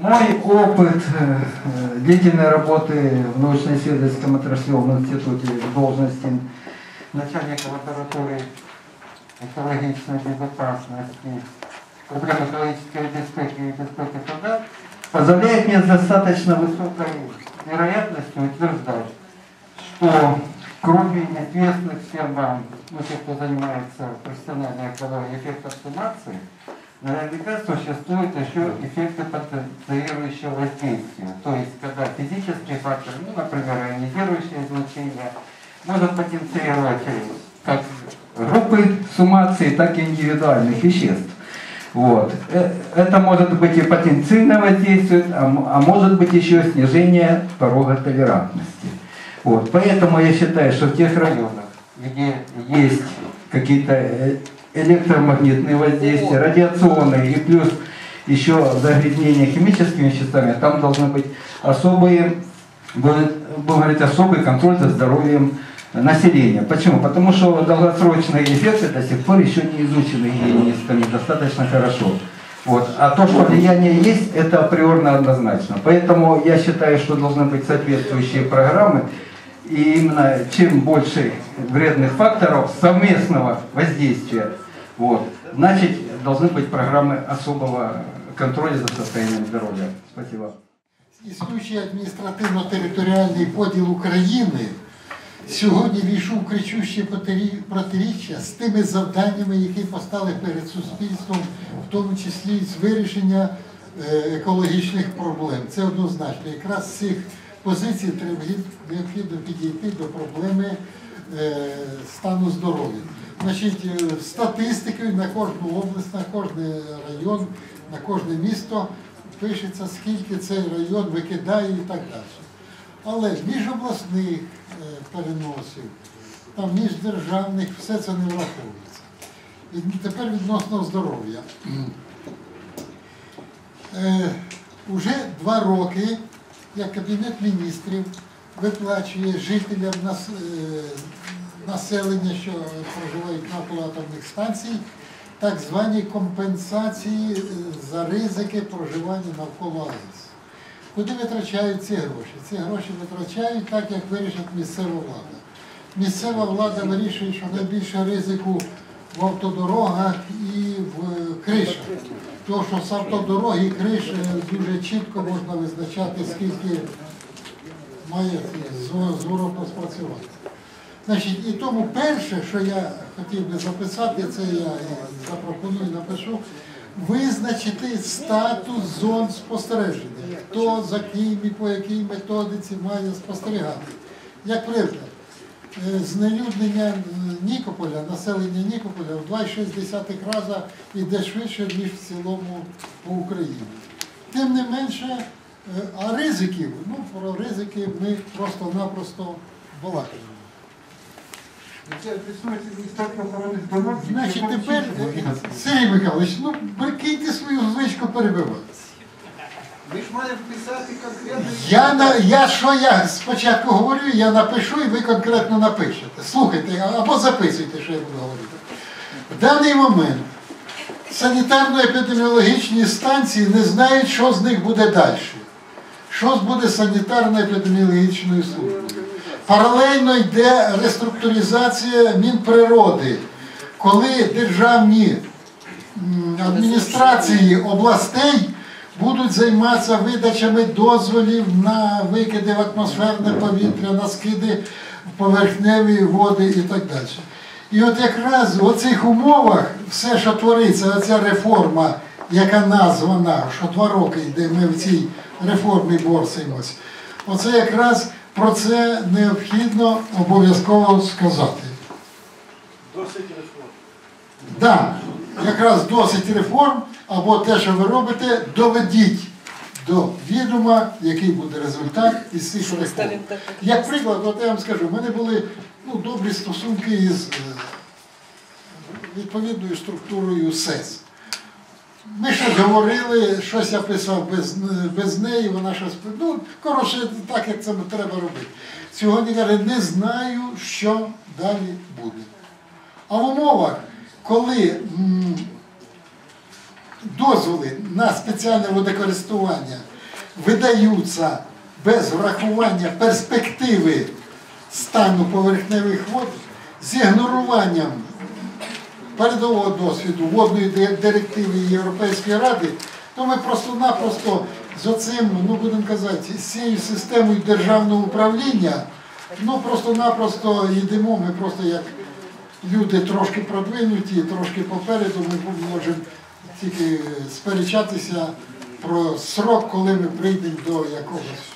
Мой опыт э, э, длительной работы в научно-исследовательском отраслевом институте в должности начальника лаборатории экологичной безопасности, проблем экологической безопасности и безопасности труда позволяет мне с достаточно высокой вероятностью утверждать, что кроме известных всем вам, ну, тех, кто занимается профессиональной экологией эффектов суммации, наверняка существуют еще эффекты потенцирующего воздействия. То есть, когда физический фактор, ну, например, ионизирующее излучение, может потенцировать как группы суммации, так и индивидуальных веществ. Вот. Э, Это может быть и потенциально воздействует, а а может быть еще снижение порога толерантности. Вот. Поэтому я считаю, что в тех районах, где есть какие-то э, электромагнитные воздействия, радиационные и плюс еще загрязнение химическими веществами, там должны быть особые, будет, будем говорить, особый контроль за здоровьем населения. Почему? Потому что долгосрочные эффекты до сих пор еще не изучены гигиенистами достаточно хорошо. Вот. А то, что влияние есть, это априорно однозначно. Поэтому я считаю, что должны быть соответствующие программы. И именно чем больше вредных факторов совместного воздействия, вот, значит, должны быть программы особого контроля за состоянием здоровья. Спасибо. Існуючий адміністративно-територіальний поділ України сьогодні війшов в кричущі потері- протиріччя з тими завданнями, які постали перед суспільством, в тому числі з вирішення е, екологічних проблем. Це однозначно. Якраз з цих позицій треба необхідно підійти до проблеми е, стану здоров'я. Значить, е, статистикою на кожну область, на кожен район, на кожне місто пишеться, скільки цей район викидає і так далі. Але міжобласних е, переносів, там міждержавних, все це не враховується. І тепер відносно здоров'я. Е, Уже два роки, як Кабінет міністрів виплачує жителям е, населення, що проживають навколо атомних станцій, так звані компенсації е, за ризики проживання навколо АЕС. Куди витрачають ці гроші? Ці гроші витрачають так, як вирішить місцева влада. Місцева влада вирішує, що найбільше ризику в автодорогах і в кришах. Тому що з автодороги і криш е, дуже чітко можна визначати, скільки має зворотно спрацювати. Значить, і тому перше, що я хотів би записати, це я запропоную, напишу, визначити статус зон спостереження. Хто за ким і по якій методиці має спостерігати. Як приклад, е, знелюднення е, Нікополя, населення Нікополя в 2,6 рази йде швидше, ніж в цілому по Україні. Тим не менше, а ризиків, ну про ризики ми просто-напросто балакаємо. Значить, тепер, е, Сергій Михайлович, ну прикиньте свою звичку перебиватися. Ми ж маємо писати конкретно. Я, на, я що я спочатку говорю, я напишу і ви конкретно напишете. Слухайте, або записуйте, що я буду говорити. В даний момент санітарно-епідеміологічні станції не знають, що з них буде далі. Що буде санітарно-епідеміологічною службою. Паралельно йде реструктуризація Мінприроди, коли державні адміністрації областей будуть займатися видачами дозволів на викиди в атмосферне повітря, на скиди в поверхневі води і так далі. І от якраз в оцих умовах все, що твориться, оця реформа, яка названа, що два роки йде, ми в цій реформі борсимось, оце якраз про це необхідно обов'язково сказати. Досить реформ. Да, якраз досить реформ, або те, що ви робите, доведіть до відома, який буде результат із цих реформ. Як приклад, от я вам скажу, в мене були ну, добрі стосунки із е, відповідною структурою СЕС. Ми щось говорили, щось я писав без, без неї, вона щось. Ну, коротше, так як це треба робити. Сьогодні каже, не знаю, що далі буде. А в умовах, коли м, дозволи на спеціальне водокористування видаються без врахування перспективи стану поверхневих вод з ігноруванням передового досвіду водної директиви Європейської Ради, то ми просто-напросто з оцим, ну будемо казати, з цією системою державного управління, ну просто-напросто йдемо, ми просто як люди трошки продвинуті, трошки попереду, ми можемо тільки сперечатися про срок, коли ми прийдемо до якогось